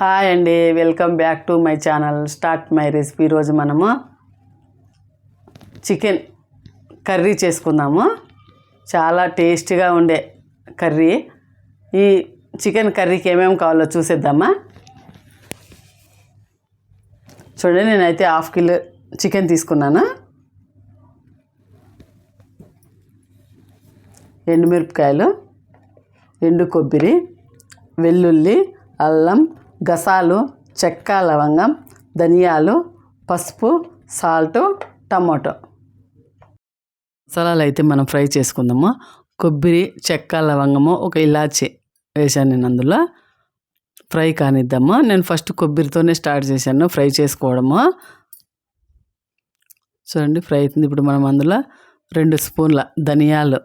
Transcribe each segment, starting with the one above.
Hi అండి welcome back to my channel. Start my recipe రోజు మనము చికెన్ కర్రీ చేసుకుందాము. చాలా టేస్టీగా ఉండే కర్రీ. ఈ చికెన్ కర్రీకి ఏమేమి కావాలో చూసేద్దామా? చూడండి నేనైతే హాఫ్ కిలో చికెన్ తీసుకున్నాను. ఎండుమిరపకాయలు ఎండు కొబ్బరి వెల్లుల్లి అల్లం గసాలు చెక్క లవంగం ధనియాలు పసుపు సాల్ట్ టమాటో. మసాలాలు అయితే మనం ఫ్రై చేసుకుందాము. కొబ్బరి చెక్క లవంగము ఒక ఇలాచి వేసాను నేను అందులో. ఫ్రై కానిద్దాము. నేను ఫస్ట్ కొబ్బరితోనే స్టార్ట్ చేశాను ఫ్రై చేసుకోవడము. చూడండి ఫ్రై అవుతుంది. ఇప్పుడు మనం అందులో రెండు స్పూన్ల ధనియాలు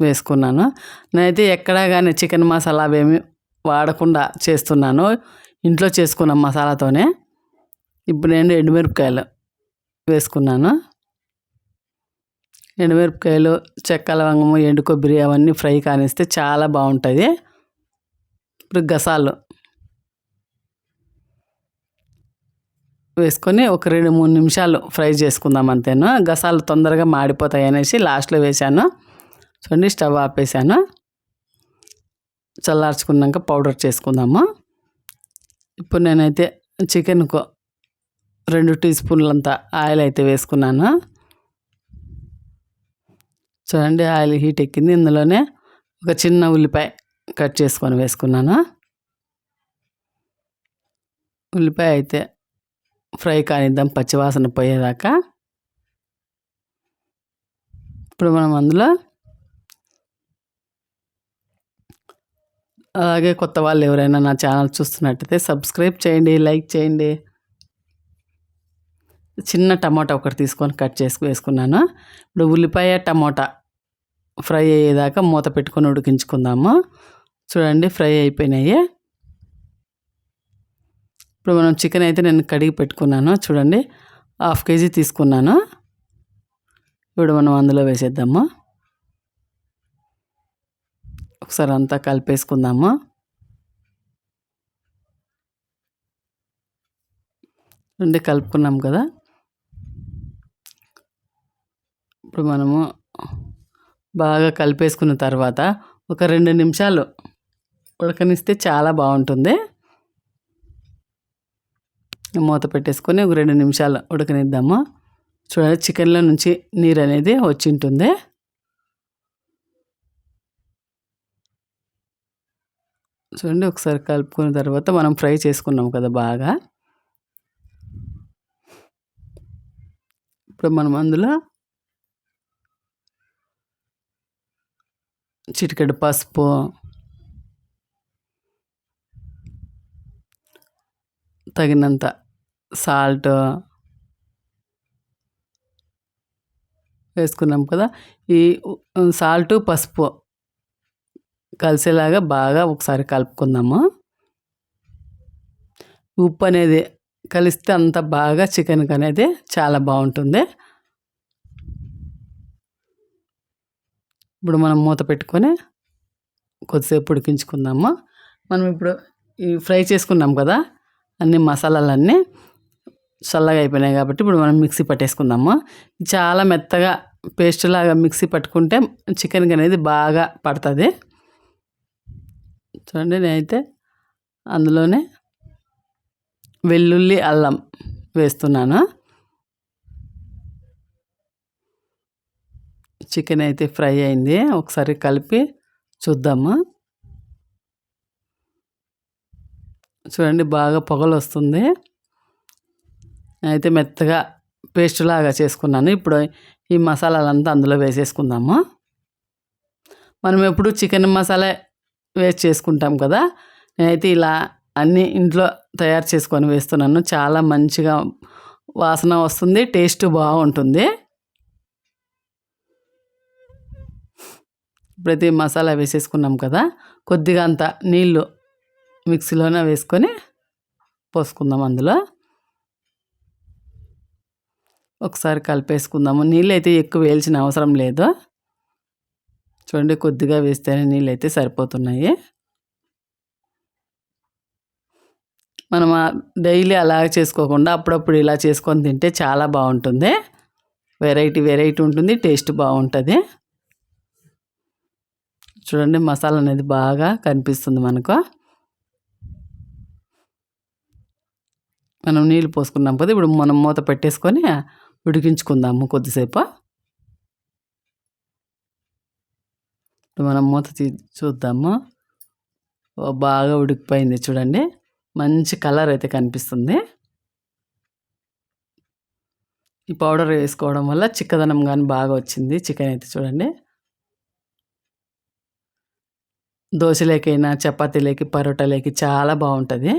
వేసుకున్నాను. నేనైతే ఎక్కడా కానీ చికెన్ మసాలా అవేమి వాడకుండా చేస్తున్నాను. ఇంట్లో చేసుకున్న మసాలాతోనే. ఇప్పుడు నేను ఎండుమిరపకాయలు వేసుకున్నాను. ఎండుమిరపకాయలు చెక్క లవంగము ఎండు కొబ్బరి అవన్నీ ఫ్రై కానిస్తే చాలా బాగుంటుంది. ఇప్పుడు గసాలు వేసుకొని ఒక రెండు మూడు నిమిషాలు ఫ్రై చేసుకుందాం అంతేను? గసాలు తొందరగా మాడిపోతాయి అనేసి లాస్ట్లో వేశాను. చూడండి స్టవ్ ఆపేసాను చల్లార్చుకున్నాక పౌడర్ చేసుకుందాము? ఇప్పుడు నేనైతే చికెన్కు రెండు టీ స్పూన్లంత ఆయిల్ అయితే వేసుకున్నాను? చూడండి ఆయిల్ హీట్ ఎక్కింది. ఇందులోనే ఒక చిన్న ఉల్లిపాయ కట్ చేసుకొని వేసుకున్నాను? ఉల్లిపాయ అయితే ఫ్రై కానిద్దాం పచ్చివాసన పోయేదాకా. ఇప్పుడు మనం అందులో అలాగే కొత్త వాళ్ళు ఎవరైనా నా ఛానల్ చూస్తున్నట్టయితే సబ్స్క్రైబ్ చేయండి లైక్ చేయండి. చిన్న టమాటా ఒకటి తీసుకొని కట్ చేసుకు వేసుకున్నాను. ఇప్పుడు ఉల్లిపాయ టమాటా ఫ్రై అయ్యేదాకా మూత పెట్టుకొని ఉడికించుకుందాము. చూడండి ఫ్రై అయిపోయినాయి. ఇప్పుడు మనం చికెన్ అయితే నేను కడిగి పెట్టుకున్నాను. చూడండి హాఫ్ కేజీ తీసుకున్నాను. ఇప్పుడు మనం అందులో వేసేద్దాము. ఒకసారి అంతా కలిపేసుకుందాము? రెండు కలుపుకున్నాం కదా? ఇప్పుడు మనము బాగా కలిపేసుకున్న తర్వాత ఒక రెండు నిమిషాలు ఉడకనిస్తే చాలా బాగుంటుంది. మూత పెట్టేసుకొని ఒక రెండు నిమిషాలు ఉడకనిద్దాము. చూడండి చికెన్లో నుంచి నీరు అనేది వచ్చింటుంది. చూడండి ఒకసారి కలుపుకున్న తర్వాత మనం ఫ్రై చేసుకున్నాం కదా బాగా. ఇప్పుడు మనం అందులో చిటికెడు పసుపు తగినంత సాల్ట్ వేసుకున్నాం కదా. ఈ సాల్ట్ పసుపు కలిసేలాగా బాగా ఒకసారి కలుపుకుందాము. ఉప్పు అనేది కలిస్తే అంత బాగా చికెన్కి అనేది చాలా బాగుంటుంది. ఇప్పుడు మనం మూత పెట్టుకొని కొద్దిసేపు ఉడికించుకుందాము. మనం ఇప్పుడు ఈ ఫ్రై చేసుకున్నాం కదా అన్ని మసాలాలన్నీ చల్లగా అయిపోయినాయి కాబట్టి ఇప్పుడు మనం మిక్సీ పట్టేసుకుందాము. చాలా మెత్తగా పేస్ట్ లాగా మిక్సీ పట్టుకుంటే చికెన్కి అనేది బాగా పడుతుంది. చూడండి నేనైతే అందులోనే వెల్లుల్లి అల్లం వేస్తున్నాను. చికెన్ అయితే ఫ్రై అయింది. ఒకసారి కలిపి చూద్దాము. చూడండి బాగా పొగలు వస్తుంది అయితే మెత్తగా పేస్ట్ లాగా చేసుకున్నాను. ఇప్పుడు ఈ మసాలాలంతా అందులో వేసేసుకుందాము. మనం ఎప్పుడు చికెన్ మసాలా వేస్ట్ చేసుకుంటాం కదా. నేనైతే ఇలా అన్నీ ఇంట్లో తయారు చేసుకొని వేస్తున్నాను. చాలా మంచిగా వాసన వస్తుంది టేస్ట్ బాగుంటుంది. ప్రతి మసాలా వేసేసుకున్నాం కదా. కొద్దిగా అంత నీళ్ళు మిక్సీలోనే వేసుకొని పోసుకుందాం అందులో. ఒకసారి కలిపేసుకుందాము. నీళ్ళు అయితే ఎక్కువ వేల్చిన అవసరం లేదు. చూడండి కొద్దిగా వేస్తేనే నీళ్ళు అయితే సరిపోతున్నాయి. మనం డైలీ అలా చేసుకోకుండా అప్పుడప్పుడు ఇలా చేసుకొని తింటే చాలా బాగుంటుంది. వెరైటీ వెరైటీ ఉంటుంది టేస్ట్ బాగుంటుంది. చూడండి మసాలా అనేది బాగా కనిపిస్తుంది మనకు. మనం నీళ్ళు పోసుకున్నాం కదా ఇప్పుడు మనం మూత పెట్టేసుకొని ఉడికించుకుందాము కొద్దిసేపు. ఇప్పుడు మనం మూత తీ చూద్దాము. బాగా ఉడికిపోయింది చూడండి. మంచి కలర్ అయితే కనిపిస్తుంది. ఈ పౌడర్ వేసుకోవడం వల్ల చిక్కదనం కానీ బాగా వచ్చింది. చికెన్ అయితే చూడండి. దోశలేకైనా చపాతీలేకి పరోటాలేకి చాలా బాగుంటుంది.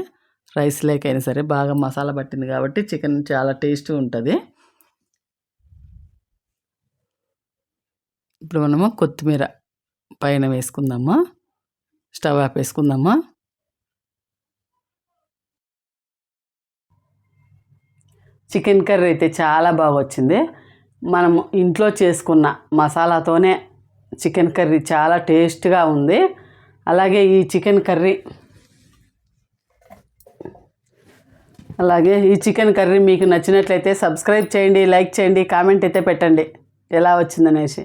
రైస్ లేకైనా సరే బాగా మసాలా పట్టింది కాబట్టి చికెన్ చాలా టేస్ట్ ఉంటుంది. ఇప్పుడు మనము కొత్తిమీర పైన వేసుకుందాము? స్టవ్ ఆపేసుకుందాము చికెన్ కర్రీ అయితే చాలా బాగా వచ్చింది. మనము ఇంట్లో చేసుకున్న మసాలాతోనే చికెన్ కర్రీ చాలా టేస్ట్గా ఉంది. అలాగే ఈ చికెన్ కర్రీ అలాగే ఈ చికెన్ కర్రీ మీకు నచ్చినట్లయితే సబ్స్క్రైబ్ చేయండి లైక్ చేయండి కామెంట్ అయితే పెట్టండి. ఎలా వచ్చిందనేసి.